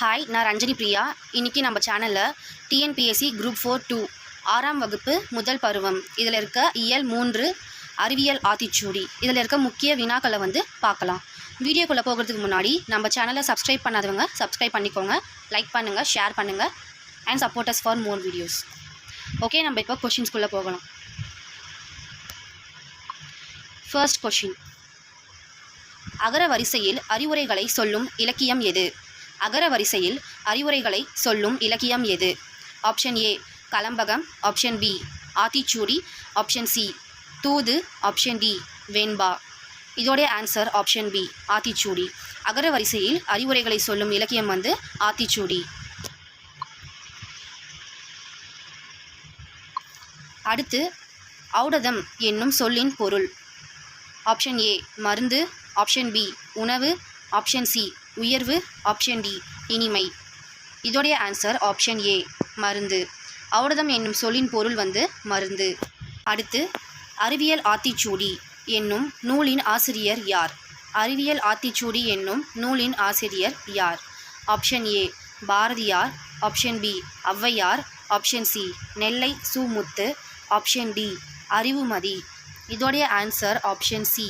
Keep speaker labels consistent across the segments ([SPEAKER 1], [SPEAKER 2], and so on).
[SPEAKER 1] Hi நான் ரஞ்சனி பிரியா. இன்றைக்கி நம்ம சேனலில் டிஎன்பிஎஸ்சி குரூப் ஃபோர் டூ ஆறாம் வகுப்பு முதல் பருவம். இதில் இருக்க இயல் மூன்று அறிவியல் ஆத்திச்சூடி. இதில் இருக்க முக்கிய வினாக்களை வந்து பார்க்கலாம். வீடியோக்குள்ளே போகிறதுக்கு முன்னாடி நம்ம சேனலை சப்ஸ்கிரைப் பண்ணாதவங்க சப்ஸ்கிரைப் பண்ணிக்கோங்க. லைக் பண்ணுங்கள் ஷேர் பண்ணுங்கள் and support us for more videos okay நம்ம இப்போ கொஷின்ஸ்குள்ளே போகலாம். ஃபர்ஸ்ட் கொஷின் அகர வரிசையில் அறிவுரைகளை சொல்லும் இலக்கியம் எது? அகர வரிசையில் அறிவுரைகளை சொல்லும் இலக்கியம் எது? Option A Kalambakam. Option B Aathichudi. Option C தூது. ஆப்ஷன் டி வெண்பா. இதோடைய ஆன்சர் ஆப்ஷன் பி ஆத்திச்சூடி. அகர வரிசையில் அறிவுரைகளை சொல்லும் இலக்கியம் வந்து ஆத்திச்சூடி. அடுத்து ஔடதம் என்னும் சொல்லின் பொருள். ஆப்ஷன் ஏ மருந்து. ஆப்ஷன் பி உணவு. ஆப்ஷன் சி உயர்வு ஆப்ஷன் டி இனிமை. இதோடைய ஆன்சர் ஆப்ஷன் ஏ மருந்து. ஔடதம் என்னும் சொல்லின் பொருள் வந்து மருந்து. அடுத்து அறிவியல் ஆத்திச்சூடி என்னும் நூலின் ஆசிரியர் யார்? அறிவியல் ஆத்திச்சூடி என்னும் நூலின் ஆசிரியர் யார்? Option A Bharathiyar. Option B Avvaiyar. Option C Nellai Sumuthu. Option D Arivumathi. இதோடைய ஆன்சர் ஆப்ஷன் சி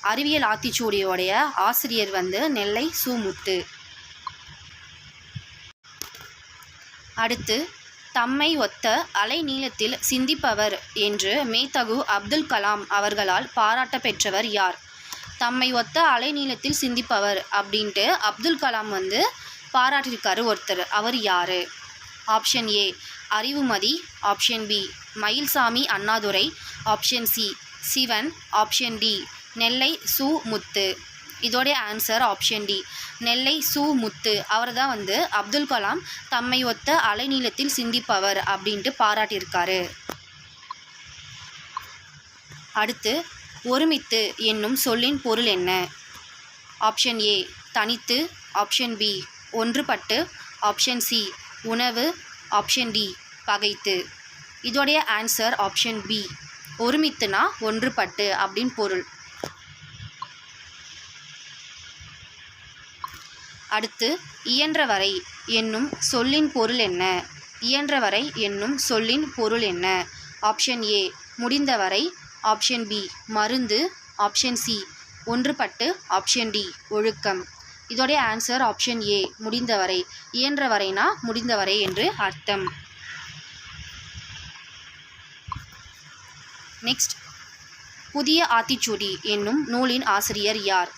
[SPEAKER 1] அறிவியல் ஆத்திச்சூடியோடைய ஆசிரியர் வந்து நெல்லை சுமுத்து. அடுத்து தம்மை ஒத்த அலை நீளத்தில் சிந்திப்பவர் என்று மேத்தகு அப்துல் கலாம் அவர்களால் பாராட்ட பெற்றவர் யார்? தம்மை ஒத்த அலை நீளத்தில் சிந்திப்பவர் அப்படின்ட்டு அப்துல் கலாம் வந்து பாராட்டியிருக்காரு ஒருத்தர். அவர் யார்? Option A Arivumathi. Option B Mayilsamy Annadurai. Option C Sivan. Option D Nellai Su Muthu. இதோடைய answer option D Nellai Su முத்து. அவர் தான் வந்து அப்துல் கலாம் தம்மை ஒத்த அலைநீளத்தில் சிந்திப்பவர் அப்படின்ட்டு பாராட்டியிருக்காரு. அடுத்து ஒருமித்து என்னும் சொல்லின் பொருள் என்ன? ஆப்ஷன் ஏ தனித்து. ஆப்ஷன் பி ஒன்றுபட்டு. ஆப்ஷன் சி உணவு. ஆப்ஷன் டி பகைத்து. இதோடைய ஆன்சர் ஆப்ஷன் பி ஒருமித்துனா ஒன்றுபட்டு அப்படின்னு பொருள். அடுத்து இயன்றவரை என்னும் சொல்லின் பொருள் என்ன? இயன்றவரை என்னும் சொல்லின் பொருள் என்ன? ஆப்ஷன் ஏ முடிந்தவரை. ஆப்ஷன் பி மருந்து. ஆப்ஷன் சி ஒன்றுபட்டு. ஆப்ஷன் டி ஒழுக்கம். இதோடைய ஆன்சர் ஆப்ஷன் ஏ முடிந்தவரை. இயன்றவரைனா முடிந்தவரை என்று அர்த்தம். நெக்ஸ்ட் புதிய ஆத்திச்சூடி என்னும் நூலின் ஆசிரியர் யார்?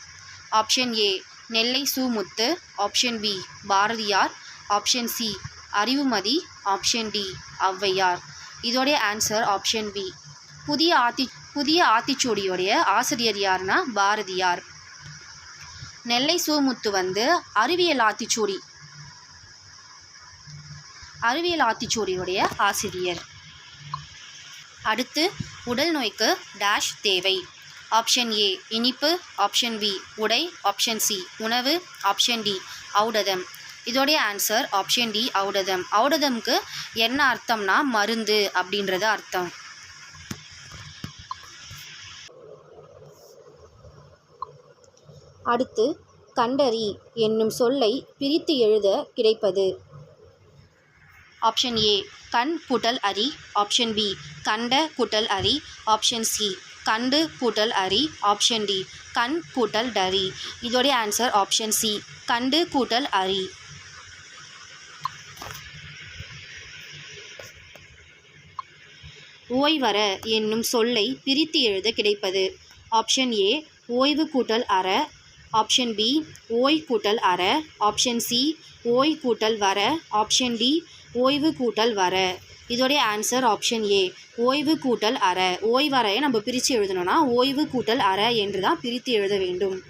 [SPEAKER 1] Option A Nellai Sumuthu option B Bharathiyar option C Arivumathi option D Avvaiyar. இதோடைய ஆன்சர் ஆப்ஷன் பி புதிய ஆத்தி புதிய ஆத்திச்சூடியோடைய ஆசிரியர் யார்னா பாரதியார். நெல்லை சுமுத்து வந்து அறிவியல் ஆத்திச்சூடி அறிவியல் ஆத்திச்சூடியுடைய ஆசிரியர். அடுத்து உடல் நோய்க்கு டேஷ் தேவை. ஆப்ஷன் ஏ இனிப்பு. ஆப்ஷன் பி உடை. ஆப்ஷன் சி உணவு. ஆப்ஷன் டி ஔடதம். இதோடைய ஆன்சர் ஆப்ஷன் டி ஔடதம். ஔடதம்க்கு என்ன அர்த்தம்னா மருந்து அப்படின்றது அர்த்தம். அடுத்து கண்டறி என்னும் சொல்லை பிரித்து எழுத கிடைப்பது. ஆப்ஷன் ஏ கண் கூட்டல் அரி. ஆப்ஷன் பி கண்ட கூட்டல் அரி. ஆப்ஷன் சி கண்டு கூட்டல் அரி ஆப்ஷன் டி கண் கூட்டல் டரி. இதோடைய ஆன்சர் ஆப்ஷன் சி கண்டு கூட்டல் அரி. ஓய்வர என்னும் சொல்லை பிரித்து எழுத கிடைப்பது. ஆப்ஷன் ஏ ஓய்வு கூட்டல் அற. ஆப்ஷன் பி ஓய் கூட்டல் அற. ஆப்ஷன் சி ஓய் கூட்டல் வர. ஆப்ஷன் டி ஓய்வு கூட்டல் வர. இதோடைய ஆன்சர் ஆப்ஷன் ஏ ஓய்வு கூட்டல் அற. ஓய்வறையை நம்ம பிரித்து எழுதணும்னா ஓய்வு கூட்டல் அற என்று தான் பிரித்து எழுத வேண்டும்.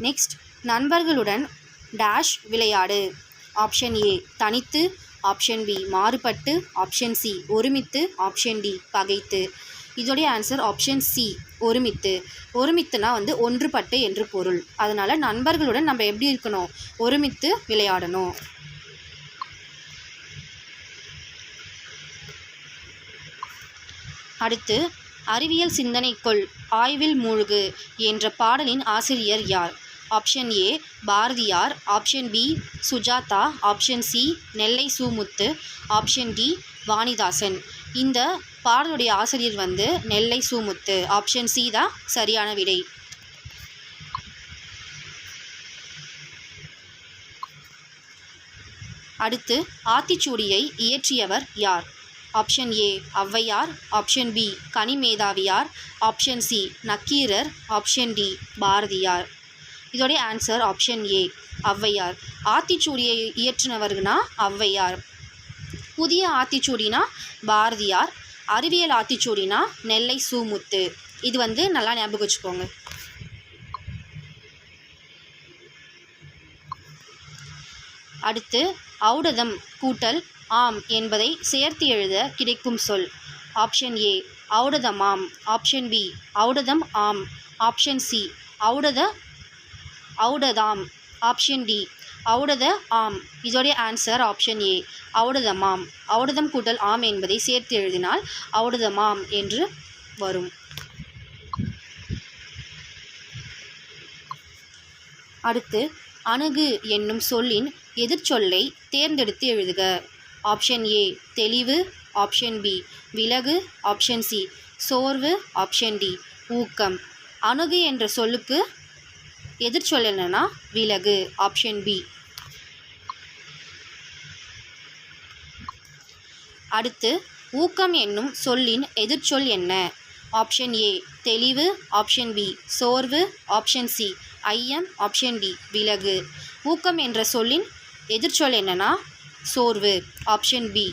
[SPEAKER 1] நெக்ஸ்ட் நண்பர்களுடன் டேஷ் விளையாடு. ஆப்ஷன் ஏ தனித்து. ஆப்ஷன் பி மாறுபட்டு. ஆப்ஷன் சி ஒருமித்து. ஆப்ஷன் டி பகைத்து. இதோடைய ஆன்சர் ஆப்ஷன் சி ஒருமித்து. ஒருமித்துனா வந்து ஒன்றுபட்டு என்று பொருள். அதனால் நண்பர்களுடன் நம்ம எப்படி இருக்கணும்? ஒருமித்து விளையாடணும். அடுத்து அறிவியல் சிந்தனைக்குள் ஆய்வில் மூழ்கு என்ற பாடலின் ஆசிரியர் யார்? Option A Bharathiyar. Option B Sujatha. Option C Nellai Sumuthu. Option D Vanidasan. இந்த பாடலுடைய ஆசிரியர் வந்து நெல்லை சுமுத்து. ஆப்ஷன் சி தான் சரியான விடை. அடுத்து ஆத்திச்சூடியை இயற்றியவர் யார்? Option A Avvaiyar. Option B Kanimedhaviyar. Option C Nakkeerar. Option D Bharathiyar. இதோடைய ஆன்சர் ஆப்ஷன் ஏ ஔவையார். ஆத்திச்சூடியை இயற்றினவர்னா ஔவையார். புதிய ஆத்திச்சூடினா பாரதியார் அறிவியல் ஆத்திச்சூடினா நெல்லை சூமுத்து. இது வந்து நல்லா ஞாபகம் வச்சுக்கோங்க. அடுத்து ஔடதம் கூட்டல் ஆம் என்பதை சேர்த்து எழுத கிடைக்கும் சொல். ஆப்ஷன் ஏ ஔடதமாம் ஆப்ஷன் பி ஔடதம் ஆம். ஆப்ஷன் சி ஔடத ஔடதாம். ஆப்ஷன் டி ஔடத ஆம். இதோடைய ஆன்சர் ஆப்ஷன் ஏ. ஔடதமாம் அவுடதம் கூட்டல் ஆம் என்பதை சேர்த்து எழுதினால் ஔடதமாம் என்று வரும். அடுத்து அணுகு என்னும் சொல்லின் எதிர்ச்சொல்லை தேர்ந்தெடுத்து எழுதுக. ஆப்ஷன் ஏ தெளிவு. ஆப்ஷன் பி விலகு. ஆப்ஷன் சி சோர்வு. ஆப்ஷன் டி ஊக்கம். அணுகு என்ற சொல்லுக்கு எதிர்ச்சொல் என்னன்னா விலகு. ஆப்ஷன் பி அடுத்து ஊக்கம் என்னும் சொல்லின் எதிர்ச்சொல் என்ன? ஆப்ஷன் ஏ தெளிவு. ஆப்ஷன் பி சோர்வு. ஆப்ஷன் சி ஐயம். ஆப்ஷன் டி விலகு. ஊக்கம் என்ற சொல்லின் எதிர்ச்சொல் என்னன்னா சோர்வு. Option B.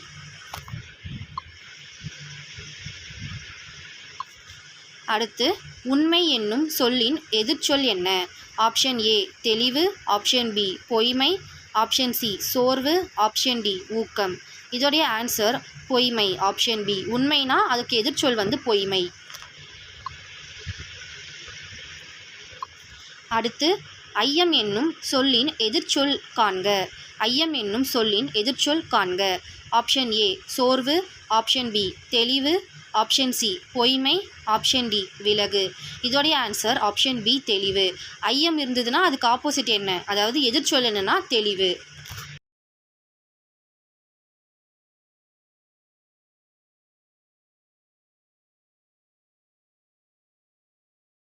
[SPEAKER 1] அடுத்து உண்மை என்னும் சொல்லின் எதிர்ச்சொல் என்ன? ஆப்ஷன் ஏ தெளிவு. ஆப்ஷன் பி பொய்மை. ஆப்ஷன் சி சோர்வு. ஆப்ஷன் டி ஊக்கம். இதோடைய ஆன்சர் பொய்மை ஆப்ஷன் பி உண்மைனா அதுக்கு எதிர்ச்சொல் வந்து பொய்மை. அடுத்து ஐயம் என்னும் சொல்லின் எதிர்ச்சொல் காண்க. ஐயம் என்னும் சொல்லின் எதிர்ச்சொல் காண்க. ஆப்ஷன் ஏ சோர்வு. ஆப்ஷன் பி தெளிவு. ஆப்ஷன் சி பொய்மை. ஆப்ஷன் டி விலகு. இதோடைய ஆன்சர் ஆப்ஷன் பி தெளிவு. ஐயம் இருந்ததுன்னா அதுக்கு ஆப்போசிட் என்ன? அதாவது எதிர்ச்சொல் என்னன்னா தெளிவு.